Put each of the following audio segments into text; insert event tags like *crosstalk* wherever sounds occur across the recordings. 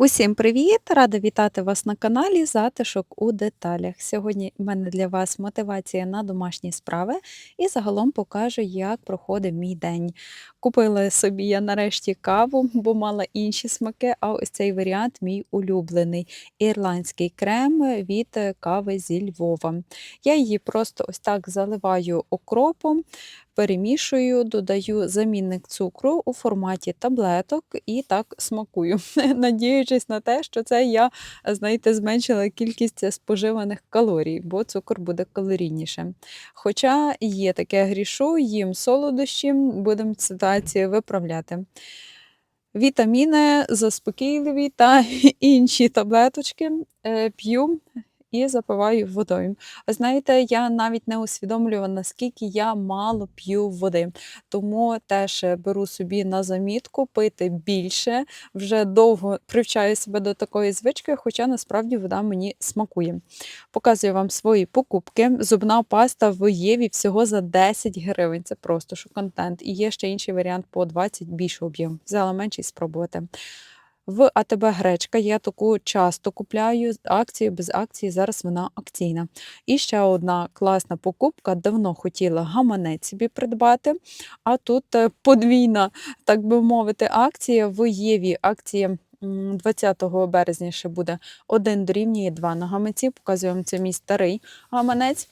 Усім привіт! Рада вітати вас на каналі Затишок у деталях. Сьогодні в мене для вас мотивація на домашні справи і загалом покажу, як проходить мій день. Купила собі я нарешті каву, бо мала інші смаки, а ось цей варіант мій улюблений ірландський крем від е, кави зі Львова. Я її просто ось так заливаю окропом, перемішую, додаю замінник цукру у форматі таблеток і так смакую, *laughs* надіючись на те, що це я, знаєте, зменшила кількість споживаних калорій, бо цукор буде калорійніше. Хоча є таке грішу, їм солодощі, будемо ситуацію виправляти. Вітаміни, заспокійливі та *laughs* інші таблеточки е, п'ю і запиваю водою. Знаєте, я навіть не усвідомлюю, наскільки я мало п'ю води. Тому теж е, беру собі на замітку пити більше. Вже довго привчаю себе до такої звички, хоча насправді вода мені смакує. Показую вам свої покупки. Зубна паста в Єві всього за 10 гривень. Це просто що контент. І є ще інший варіант по 20 більше об'єм. Взяла менший спробувати. В АТБ гречка я таку часто купляю з акцією, без акції, зараз вона акційна. І ще одна класна покупка. Давно хотіла гаманець собі придбати, а тут е, подвійна, так би мовити, акція в Єві. Акція 20 березня ще буде один дорівнює два на гаманці. Показую вам це мій старий гаманець.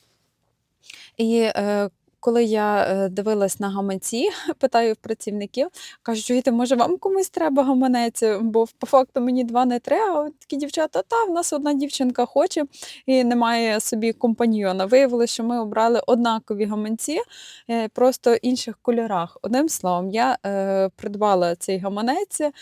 І е, коли я е, дивилась на гаманці, *laughs* питаю в працівників, кажуть, чуєте, може вам комусь треба гаманець, бо по факту мені два не треба. А такі дівчата, та в нас одна дівчинка хоче і немає собі компаньйона. Виявилося, що ми обрали однакові гаманці, е, просто в інших кольорах. Одним словом, я е, придбала цей гаманець е,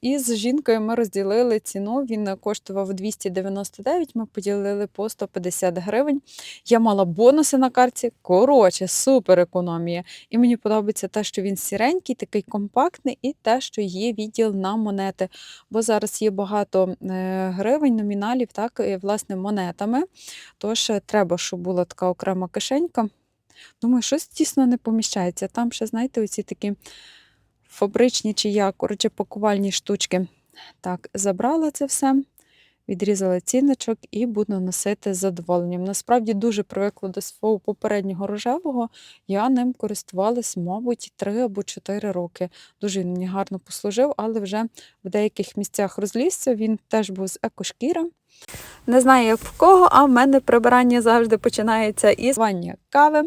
і з жінкою ми розділили ціну. Він коштував 299, ми поділили по 150 гривень. Я мала бонуси на карті. Коротше, супер економія. І мені подобається те, що він сіренький, такий компактний, і те, що є відділ на монети. Бо зараз є багато е, гривень, номіналів, так, і, власне, монетами. Тож е, треба, щоб була така окрема кишенька. Думаю, щось тісно не поміщається. Там ще, знаєте, оці такі фабричні чи як, коротше, пакувальні штучки. Так, забрала це все відрізала ціночок і буду носити з задоволенням. Насправді дуже привикла до свого попереднього рожевого. Я ним користувалась, мабуть, 3 або 4 роки. Дуже він мені гарно послужив, але вже в деяких місцях розлізся. Він теж був з екошкіра. Не знаю, як в кого, а в мене прибирання завжди починається із вання кави.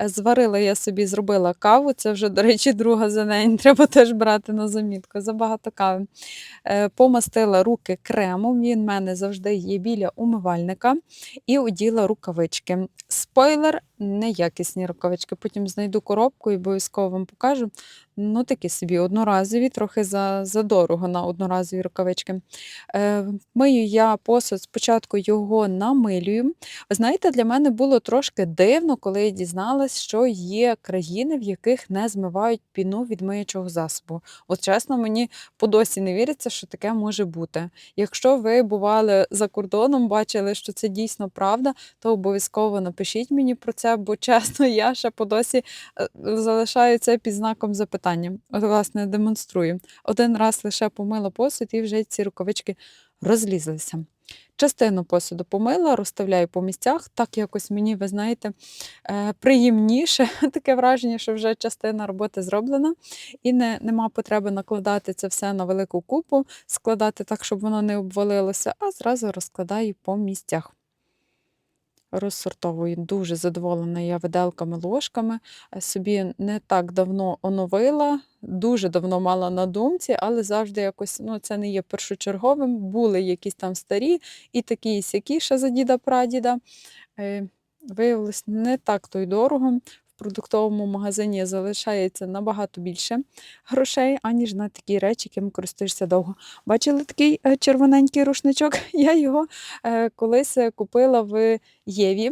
Е, зварила я собі, зробила каву. Це вже, до речі, друга за день. *laughs* Треба теж брати на замітку. Забагато кави. Е, помастила руки кремом. Він в мене завжди є біля умивальника. І оділа рукавички. Спойлер, неякісні рукавички. Потім знайду коробку і обов'язково вам покажу. Ну, такі собі одноразові, трохи за, задорого на одноразові рукавички. Е, Мию я посуд, спочатку його намилюю. Знаєте, для мене було трошки дивно, коли я дізналась, що є країни, в яких не змивають піну від миючого засобу. От чесно, мені по досі не віриться, що таке може бути. Якщо ви бували за кордоном, бачили, що це дійсно правда, то обов'язково напишіть мені про це, бо чесно, я ще по досі е, залишаю це під знаком запитання. От, власне, демонструю. Один раз лише помила посуд і вже ці рукавички розлізлися. Частину посуду помила, розставляю по місцях. Так якось мені, ви знаєте, е, приємніше, *laughs* таке враження, що вже частина роботи зроблена, і не, нема потреби накладати це все на велику купу, складати так, щоб воно не обвалилося, а зразу розкладаю по місцях. Розсортовую. Дуже задоволена я виделками, ложками. Е, собі не так давно оновила, дуже давно мала на думці, але завжди якось ну, це не є першочерговим. Були якісь там старі і такі, і сякі ще за діда-прадіда. Е, Виявилось, не так то й дорого продуктовому магазині залишається набагато більше грошей, аніж на такі речі, якими користуєшся довго. Бачили такий е, червоненький рушничок? *laughs* Я його е, колись е, купила в Єві.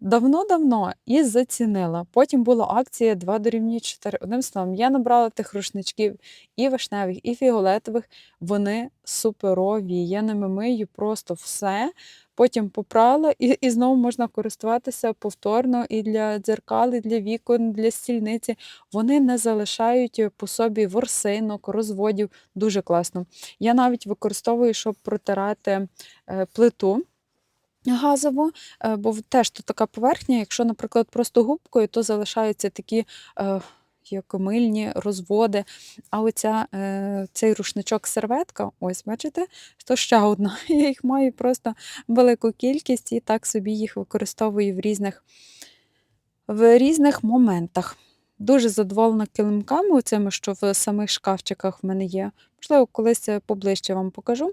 Давно-давно і зацінила. Потім була акція 2 дорівнює 4. Одним словом, я набрала тих рушничків і вишневих, і фіолетових. Вони суперові. Я ними мию просто все потім попрала, і і знову можна користуватися повторно і для дзеркал, і для вікон, для стільниці. Вони не залишають по собі ворсинок, розводів. Дуже класно. Я навіть використовую, щоб протирати е, плиту. Газову, е, бо теж тут така поверхня, якщо, наприклад, просто губкою, то залишаються такі, е, як мильні розводи. А оця, е, цей рушничок-серветка, ось бачите, то ще одна. *laughs* Я їх маю просто велику кількість і так собі їх використовую в різних, в різних моментах. Дуже задоволена килимками, оцими, що в самих шкафчиках в мене є. Можливо, колись е, поближче вам покажу.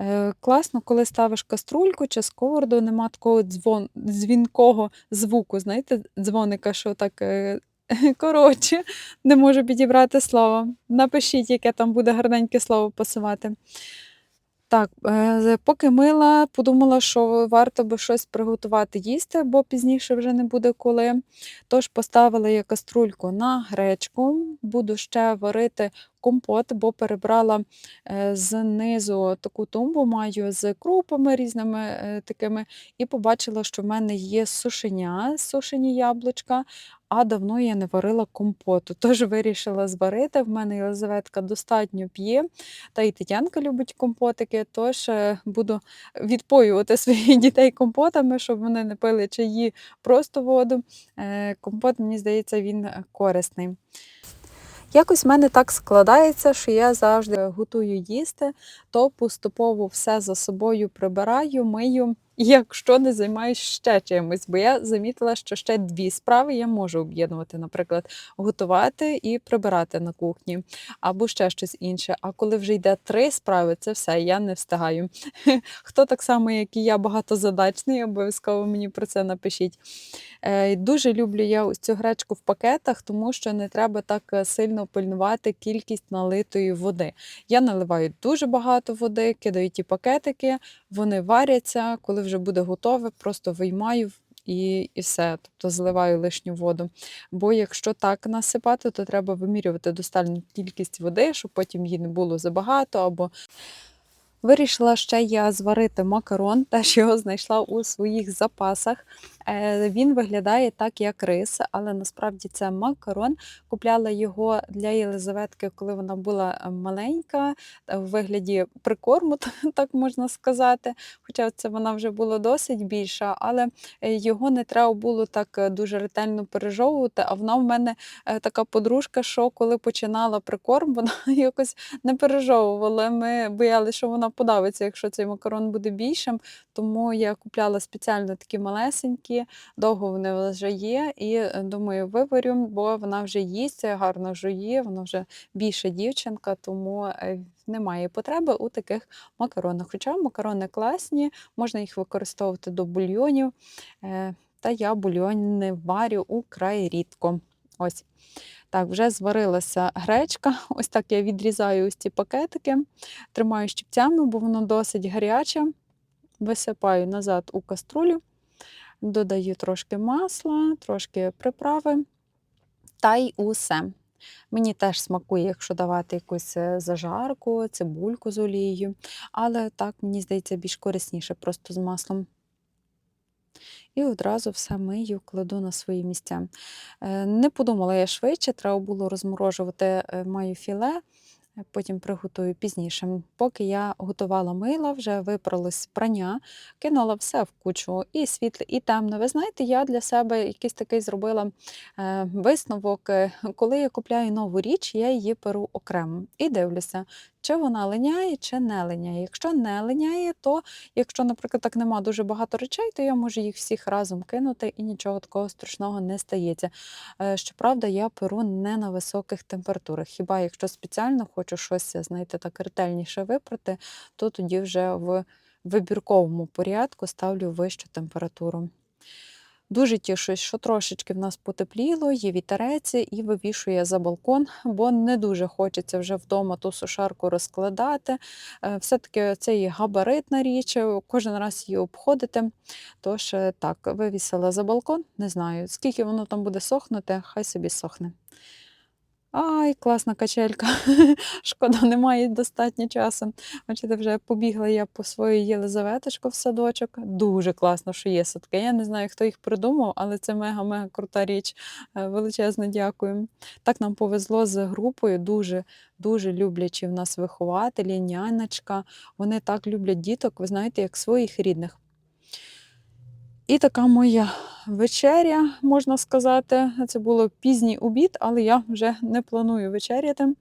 Е, Класно, коли ставиш каструльку чи сковороду, нема такого дзвон, дзвінкого звуку, знаєте, дзвоника, що так *laughs* коротше, не можу підібрати слово. Напишіть, яке там буде гарненьке слово пасувати. Так, е, поки мила, подумала, що варто би щось приготувати їсти, бо пізніше вже не буде коли. Тож поставила я каструльку на гречку, буду ще варити компот, бо перебрала е, знизу таку тумбу, маю з крупами різними е, такими, і побачила, що в мене є сушеня, сушені яблучка, а давно я не варила компоту. *laughs* Тож вирішила зварити. В мене Єлизаветка достатньо п'є, та і Тетянка любить компотики, тож е, буду відпоювати *laughs* своїх дітей компотами, щоб вони не пили чаї, просто воду. Е, Компот, мені здається, він корисний. Якось в мене так складається, що я завжди готую їсти, то поступово все за собою прибираю, мию. Якщо не займаюся ще чимось, бо я замітила, що ще дві справи я можу об'єднувати, наприклад, готувати і прибирати на кухні, або ще щось інше. А коли вже йде три справи, це все, я не встигаю. *laughs* Хто так само, як і я, багатозадачний, обов'язково мені про це напишіть. Е, Дуже люблю я ось цю гречку в пакетах, тому що не треба так е, сильно пильнувати кількість налитої води. Я наливаю дуже багато води, кидаю ті пакетики, вони варяться, коли вже буде готове, просто виймаю. І і все, тобто зливаю лишню воду. Бо якщо так насипати, то треба вимірювати достатню кількість води, щоб потім її не було забагато, або Вирішила ще я зварити макарон, *laughs* теж його знайшла у своїх запасах. Е, він виглядає так, як рис, але насправді це макарон. Купляла його для Єлизаветки, коли вона була е, маленька, е, в вигляді прикорму, *laughs* так можна сказати. Хоча це вона вже була досить більша, але його не треба було так дуже ретельно пережовувати. А вона в мене така подружка, що коли починала прикорм, вона *laughs* якось не пережовувала. Ми боялися, що вона подавиться, якщо цей макарон буде більшим. Тому я купляла спеціально такі малесенькі, довго вони вже є. І е, думаю, виварю, бо вона вже їсть, гарно жує, вона вже більша дівчинка, тому е, немає потреби у таких макаронах. Хоча макарони класні, можна їх використовувати до бульйонів. Е, та я бульйон не варю украй рідко. Ось. Так, вже зварилася гречка. *laughs* Ось так я відрізаю ось ці пакетики, тримаю щипцями, бо воно досить гаряче. Висипаю назад у каструлю, додаю трошки масла, трошки приправи та й усе. Мені теж смакує, якщо давати якусь е, зажарку, цибульку з олією, але так, мені здається, більш корисніше просто з маслом. І одразу все мию, кладу на свої місця. Е, не подумала я швидше, треба було розморожувати е, маю філе, потім приготую пізніше. Поки я готувала мила, вже випралось прання, кинула все в кучу, і світле, і темне. Ви знаєте, я для себе якийсь такий зробила висновок. Коли я купляю нову річ, я її перу окремо і дивлюся, чи вона линяє, чи не линяє. Якщо не линяє, то якщо, наприклад, так нема дуже багато речей, то я можу їх всіх разом кинути і нічого такого страшного не стається. Е, щоправда, я перу не на високих температурах. Хіба якщо спеціально хочу щось, знаєте, так ретельніше випрати, то тоді вже в вибірковому порядку ставлю вищу температуру. Дуже тішусь, що трошечки в нас потепліло, є вітерець і вивішує за балкон, бо не дуже хочеться вже вдома ту сушарку розкладати. Е, все-таки це є габаритна річ, кожен раз її обходити. Тож, е, так, вивісила за балкон, не знаю, скільки воно там буде сохнути, хай собі сохне. Ай, класна качелька. *laughs* Шкода, немає достатньо часу. Бачите, вже побігла я по свою Єлизаветочку в садочок. Дуже класно, що є садки. Я не знаю, хто їх придумав, але це мега-мега крута річ. Е, Величезне дякую. Так нам повезло з групою. Дуже, дуже люблячі в нас вихователі, нянечка. Вони так люблять діток, ви знаєте, як своїх рідних. І така моя вечеря, можна сказати. Це було пізній обід, але я вже не планую вечеряти.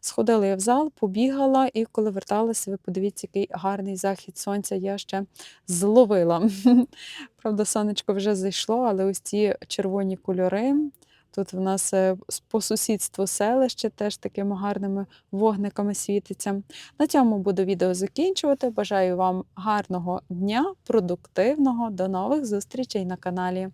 Сходила я в зал, побігала, і коли верталася, ви подивіться, який гарний захід сонця я ще зловила. *laughs* Правда, сонечко вже зайшло, але ось ці червоні кольори. Тут в нас е, по сусідству селище теж такими гарними вогниками світиться. На цьому буду відео закінчувати. Бажаю вам гарного дня, продуктивного. До нових зустрічей на каналі.